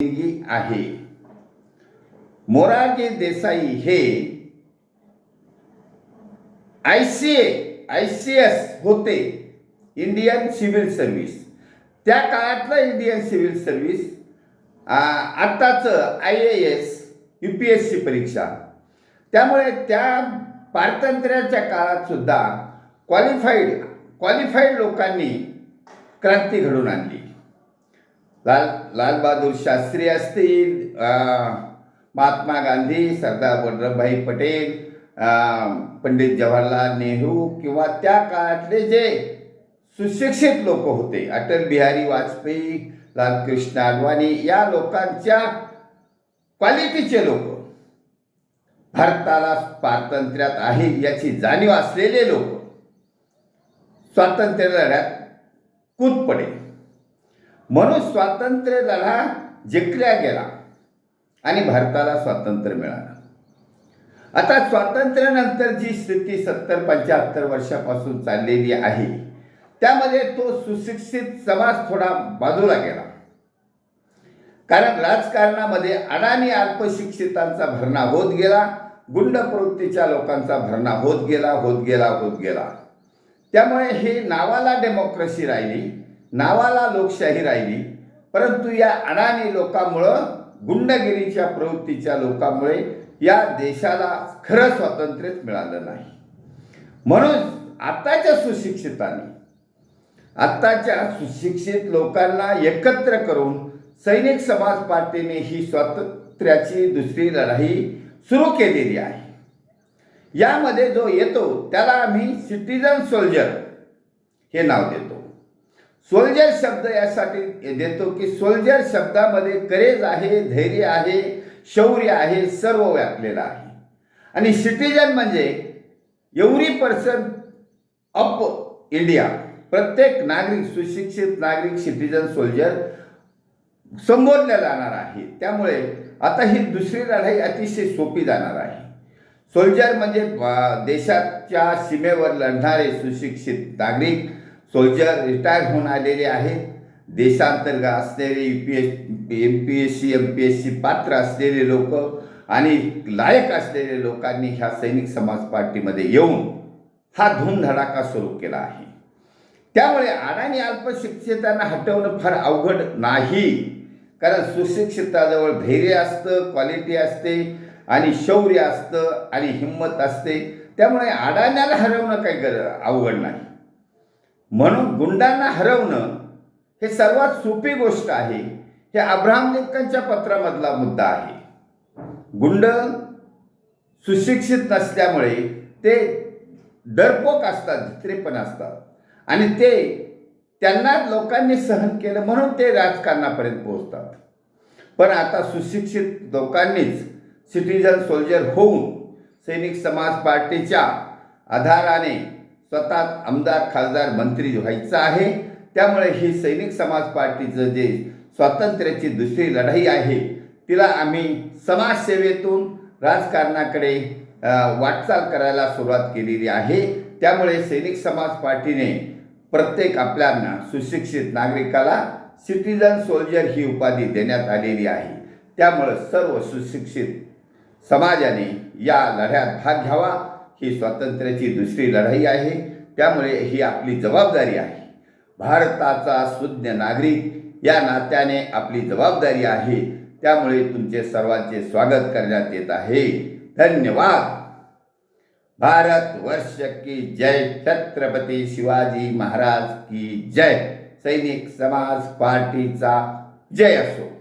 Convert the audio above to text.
देणगी आहे. मोरारजी देसाई हे I C I C S होते इंडियन सिव्हिल सर्व्हिस. त्या काळातलं इंडियन सिव्हिल सर्व्हिस आत्ताचं I A S U P S C परीक्षा. त्यामुळे त्या पारतंत्र्याच्या काळात सुद्धा क्वालिफाईड क्वालिफाईड लोकांनी क्रांती घडून आणली. लाल लालबहादूर शास्त्री असतील महात्मा गांधी सरदार वल्लभभाई पटेल पंडित जवाहरलाल नेहरू किंवा त्या काळातले जे सुशिक्षित लोक होते अटल बिहारी वाजपेयी लालकृष्ण अडवाणी या लोकांच्या क्वालिटीचे लोक भारताला स्वातंत्र्यात आहे याची जाणीव असलेले लोक स्वातंत्र्य लढ्यात कूद पडेल. म्हणून स्वातंत्र्य लढा जिंकल्या गेला आणि भारताला स्वातंत्र्य मिळालं. आता स्वातंत्र्यानंतर जी स्थिती सत्तर पंच्याहत्तर वर्षापासून चाललेली आहे त्यामध्ये तो सुशिक्षित समाज थोडा बाजूला गेला. कारण राजकारणामध्ये अडाणी अल्पशिक्षितांचा भरणा होत गेला गुंड प्रवृत्तीच्या लोकांचा भरणा होत गेला होत गेला होत गेला. त्यामुळे हे नावाला डेमोक्रेसी राहिली. नावाला लोकशाही राहिली परंतु या अडाणी लोकांमुळं गुंडगिरीच्या प्रवृत्तीच्या लोकांमुळे या देशाला खरं स्वातंत्र्यच मिळालं नाही. म्हणून आत्ताच्या सुशिक्षितांनी आत्ताच्या सुशिक्षित लोकांना एकत्र करून सैनिक समाज पार्टीने ही स्वातंत्र्याची दुसरी लढाई सुरू केलेली आहे. यामध्ये जो येतो त्याला आम्ही सिटीजन सोल्जर हे नाव देतो. सोल्जर शब्द यासाठी देतो की सोल्जर शब्दामध्ये करेज आहे धैर्य आहे शौर्य आहे सर्व व्यापलेलं आहे. आणि सिटीजन म्हणजे एव्हरी पर्सन अप इंडिया. प्रत्येक नागरिक सुशिक्षित नागरिक सिटीजन सोल्जर संबोधल्या जाणार आहे. त्यामुळे आता ही दुसरी लढाई अतिशय सोपी जाणार आहे. सोल्जर म्हणजे देशाच्या सीमेवर लढणारे सुशिक्षित नागरिक सोल्जर रिटायर होऊन आलेले आहेत. देशांतर्गत असलेले U P S M P S C M P S C पात्र असलेले लोक आणि लायक असलेले लोकांनी ह्या सैनिक समाज पार्टीमध्ये येऊन हा धूमधडाका सुरू केला आहे. त्यामुळे अडाणी अल्पशिक्षितांना हटवणं फार अवघड नाही. कारण सुशिक्षिताजवळ धैर्य असतं क्वालिटी असते आणि शौर्य असतं आणि हिंमत असते. त्यामुळे अडाण्याला हरवणं काही गर अवघड नाही. म्हणून गुंडांना हरवणं हे सर्वात सोपी गोष्ट आहे. हे अब्राहम लिंकनच्या पत्रामधला मुद्दा आहे. गुंड सुशिक्षित नसल्यामुळे ते डरपोक असतात धित्रेपण असतात. आणि ते त्यांना लोकांनी सहन केलं म्हणून ते राजकारणापर्यंत पोहोचतात. पण आता सुशिक्षित लोकांनीच सिटीजन सोल्जर होऊन सैनिक समाज पार्टीच्या आधाराने स्वतः आमदार खासदार मंत्री व्हायचं आहे त्यामुळे ही सैनिक समाज पार्टीचं जे स्वातंत्र्याची दुसरी लढाई आहे तिला आम्ही समाजसेवेतून राजकारणाकडे वाटचाल करायला सुरुवात केलेली आहे. त्यामुळे सैनिक समाज पार्टीने प्रत्येक आपल्याना सुशिक्षित नागरिकाला सिटीजन सोल्जर ही उपाधी देण्यात आलेली आहे. त्यामुळं सर्व सुशिक्षित समाजाने या लढ्यात भाग घ्यावा. ही स्वातंत्र्याची दुसरी लढाई आहे. त्यामुळे ही आपली जबाबदारी आहे. भारताचा सुज्ञ नागरिक या नात्याने आपली जबाबदारी आहे. त्यामुळे तुमचे सर्वांचे स्वागत करण्यात येत आहे. धन्यवाद. भारत वर्ष की जय. छत्रपती शिवाजी महाराज की जय. सैनिक समाज पार्टीचा जय असो.